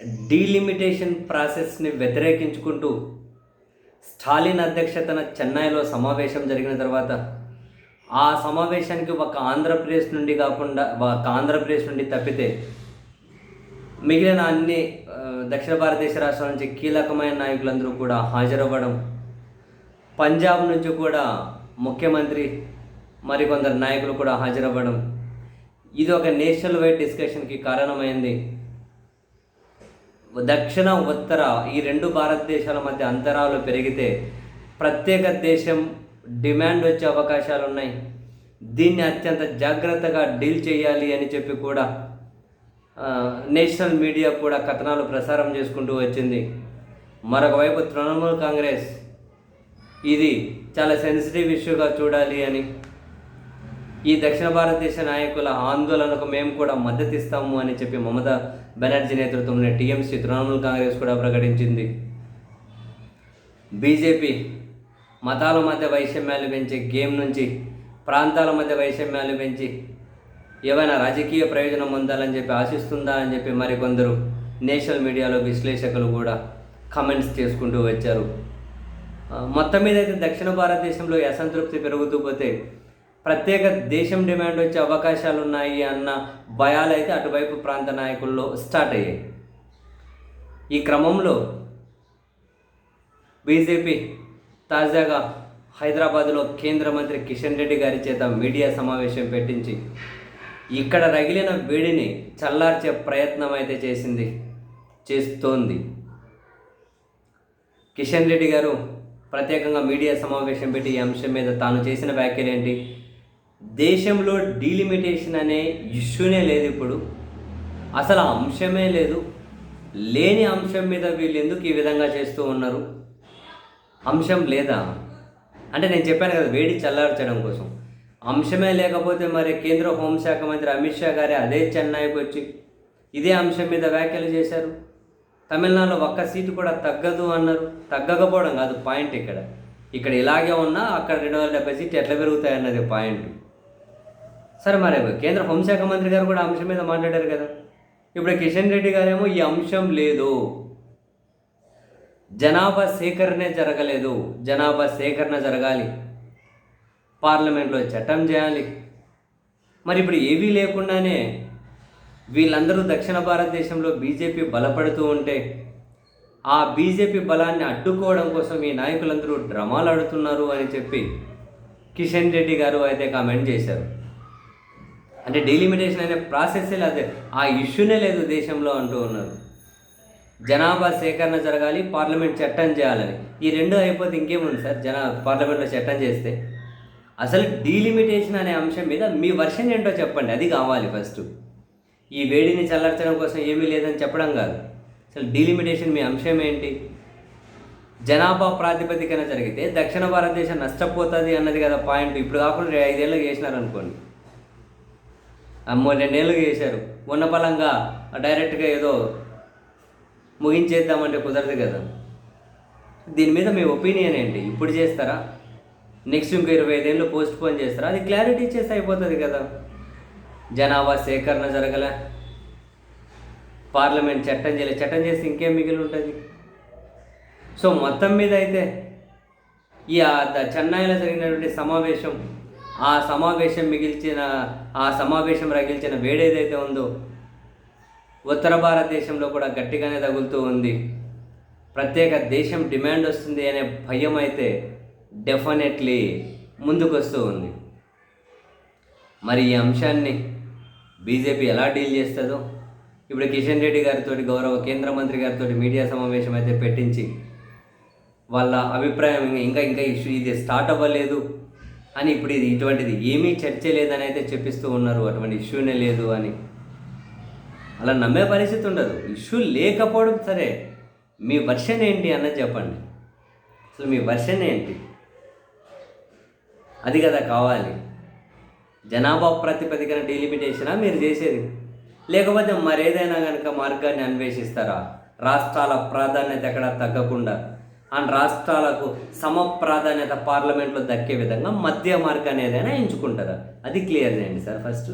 Delimitation ప్రాసెస్ని వ్యతిరేకించుకుంటూ స్టాలిన్ అధ్యక్షతన చెన్నైలో సమావేశం జరిగిన తర్వాత ఆ సమావేశానికి ఒక ఆంధ్రప్రదేశ్ నుండి కాకుండా ఒక ఆంధ్రప్రదేశ్ నుండి తప్పితే మిగిలిన అన్ని దక్షిణ భారతదేశ రాష్ట్రాల నుంచి కీలకమైన నాయకులందరూ కూడా హాజరవ్వడం పంజాబ్ నుంచి కూడా ముఖ్యమంత్రి మరికొందరు నాయకులు కూడా హాజరవ్వడం ఇది ఒక నేషనల్ వైడ్ డిస్కషన్కి కారణమైంది. దక్షిణ ఉత్తర ఈ రెండు భారతదేశాల మధ్య అంతరాలు పెరిగితే ప్రత్యేక దేశం డిమాండ్ వచ్చే అవకాశాలు ఉన్నాయి. దీన్ని అత్యంత జాగ్రత్తగా డీల్ చేయాలి అని చెప్పి కూడా నేషనల్ మీడియా కూడా కథనాలు ప్రసారం చేసుకుంటూ వచ్చింది. మరొక వైపు తృణమూల్ కాంగ్రెస్ ఇది చాలా సెన్సిటివ్ ఇష్యూగా చూడాలి అని ఈ దక్షిణ భారతదేశ నాయకుల ఆందోళనకు మేము కూడా మద్దతు ఇస్తాము అని చెప్పి మమతా బెనర్జీ నేతృత్వంలోని టీఎంసీ తృణమూల్ కాంగ్రెస్ కూడా ప్రకటించింది. బీజేపీ మతాల మధ్య వైషమ్యాలు పెంచి గేమ్ నుంచి ప్రాంతాల మధ్య వైషమ్యాలు పెంచి ఏవైనా రాజకీయ ప్రయోజనం పొందాలని చెప్పి ఆశిస్తుందా అని చెప్పి మరికొందరు నేషనల్ మీడియాలో విశ్లేషకులు కూడా కమెంట్స్ చేసుకుంటూ వచ్చారు. మొత్తం మీద అయితే దక్షిణ భారతదేశంలో అసంతృప్తి పెరుగుతూ పోతే ప్రత్యేక దేశం డిమాండ్ వచ్చే అవకాశాలు ఉన్నాయి అన్న భయాలు అయితే అటువైపు ప్రాంత నాయకుల్లో స్టార్ట్ అయ్యాయి. ఈ క్రమంలో బీజేపీ తాజాగా హైదరాబాద్లో కేంద్ర మంత్రి కిషన్ రెడ్డి గారి చేత మీడియా సమావేశం పెట్టించి ఇక్కడ రగిలిన వేడిని చల్లార్చే ప్రయత్నం అయితే చేసింది చేస్తోంది. కిషన్ రెడ్డి గారు ప్రత్యేకంగా మీడియా సమావేశం పెట్టి ఈ అంశం మీద తాను చేసిన వ్యాఖ్యలు ఏంటి దేశంలో డీలిమిటేషన్ అనే ఇష్యూనే లేదు ఇప్పుడు. అసలు ఆ అంశమే లేదు. లేని అంశం మీద వీళ్ళు ఎందుకు ఈ విధంగా చేస్తూ ఉన్నారు? అంశం లేదా? అంటే నేను చెప్పాను కదా వేడి చల్లార్చడం కోసం. అంశమే లేకపోతే మరి కేంద్ర హోంశాఖ మంత్రి అమిత్ షా గారే అదే చెన్నైకి వచ్చి ఇదే అంశం మీద వ్యాఖ్యలు చేశారు. తమిళనాడులో ఒక్క సీటు కూడా తగ్గదు అన్నారు. తగ్గకపోవడం కాదు పాయింట్ ఇక్కడ. ఇక్కడ ఇలాగే ఉన్నా అక్కడ రెండు వందల డెబ్బై సీట్లు ఎట్లా పెరుగుతాయి అన్నది పాయింట్. సరే మరి కేంద్ర హోంశాఖ మంత్రి గారు కూడా అంశం మీద మాట్లాడారు కదా. ఇప్పుడు కిషన్ రెడ్డి గారేమో ఈ అంశం లేదు. జనాభా సేకరణే జరగలేదు. జనాభా సేకరణ జరగాలి. పార్లమెంట్లో చట్టం చేయాలి. మరి ఇప్పుడు ఏవీ లేకుండానే వీళ్ళందరూ దక్షిణ భారతదేశంలో బీజేపీ బలపడుతూ ఉంటే ఆ బీజేపీ బలాన్ని అడ్డుకోవడం కోసం ఈ నాయకులందరూ డ్రమాలు ఆడుతున్నారు అని చెప్పి కిషన్ రెడ్డి గారు అయితే కామెంట్ చేశారు. అంటే డీలిమిటేషన్ అనే ప్రాసెస్సే లేదు ఆ ఇష్యూనే లేదు దేశంలో అంటూ ఉన్నారు. జనాభా సేకరణ జరగాలి పార్లమెంట్ చట్టం చేయాలని. ఈ రెండు అయిపోతే ఇంకేముంది సార్? జనా పార్లమెంట్లో చట్టం చేస్తే. అసలు డీలిమిటేషన్ అనే అంశం మీద మీ వర్షన్ ఏంటో చెప్పండి. అది కావాలి ఫస్ట్ ఈ వేడిని చల్లార్చడం కోసం ఏమీ లేదని చెప్పడం కాదు. అసలు డీలిమిటేషన్ మీ అంశం ఏంటి? జనాభా ప్రాతిపదికన జరిగితే దక్షిణ భారతదేశం నష్టపోతుంది అన్నది కదా పాయింట్ ఇప్పుడు కాకుండా ఐదేళ్ళకి చేసినారు అనుకోండి అమ్మో రెండేళ్ళకి చేశారు. ఉన్న బలంగా డైరెక్ట్గా ఏదో ముగించేద్దామంటే కుదరదు కదా. దీని మీద మీ ఒపీనియన్ ఏంటి? ఇప్పుడు చేస్తారా? నెక్స్ట్ ఇంకో ఇరవై ఐదేళ్ళు పోస్ట్ పోన్ చేస్తారా? అది క్లారిటీ ఇచ్చేస్తే అయిపోతుంది కదా. జనాభా సేకరణ జరగలే. పార్లమెంట్ చట్టం చేయలే. చట్టం చేస్తే ఇంకేం మిగిలి ఉంటుంది సో మొత్తం మీద అయితే ఈ ఆ ద- చెన్నైలో జరిగినటువంటి సమావేశం ఆ సమావేశం మిగిల్చిన ఆ సమావేశం రగిల్చిన వేడేదైతే ఉందో ఉత్తర భారతదేశంలో కూడా గట్టిగానే తగులుతూ ఉంది. ప్రత్యేక దేశం డిమాండ్ వస్తుంది అనే భయం అయితే డెఫినెట్లీ ముందుకొస్తూ ఉంది. మరి ఈ అంశాన్ని బీజేపీ ఎలా డీల్ చేస్తుందో ఇప్పుడు కిషన్ రెడ్డి గారితో గౌరవ కేంద్ర మంత్రి గారితో మీడియా సమావేశం అయితే పెట్టించి వాళ్ళ అభిప్రాయం ఇంకా- ఇంకా ఇంకా ఇష్యూ ఇది స్టార్ట్ అవ్వలేదు. అని ఇప్పుడు ఇది ఇటువంటిది. ఏమీ చర్చ లేదని అయితే చెప్పిస్తూ ఉన్నారు అటువంటి ఇష్యూనే లేదు అని. అలా నమ్మే పరిస్థితి ఉండదు. ఇష్యూ లేకపోవడం సరే మీ వర్షన్ ఏంటి అన్నది చెప్పండి. అసలు మీ వర్షన్ ఏంటి? అది కదా కావాలి. జనాభా ప్రాతిపదికన డీలిమిటేషనా మీరు చేసేది? లేకపోతే మరేదైనా కనుక మార్గాన్ని అన్వేషిస్తారా? రాష్ట్రాల ప్రాధాన్యత ఎక్కడ తగ్గకుండా. అండ్ రాష్ట్రాలకు సమ ప్రాధాన్యత పార్లమెంట్లో దక్కే విధంగా మధ్య మార్గాన్ని ఏదైనా ఎంచుకుంటారా? అది క్లియర్ చేయండి సార్ ఫస్ట్.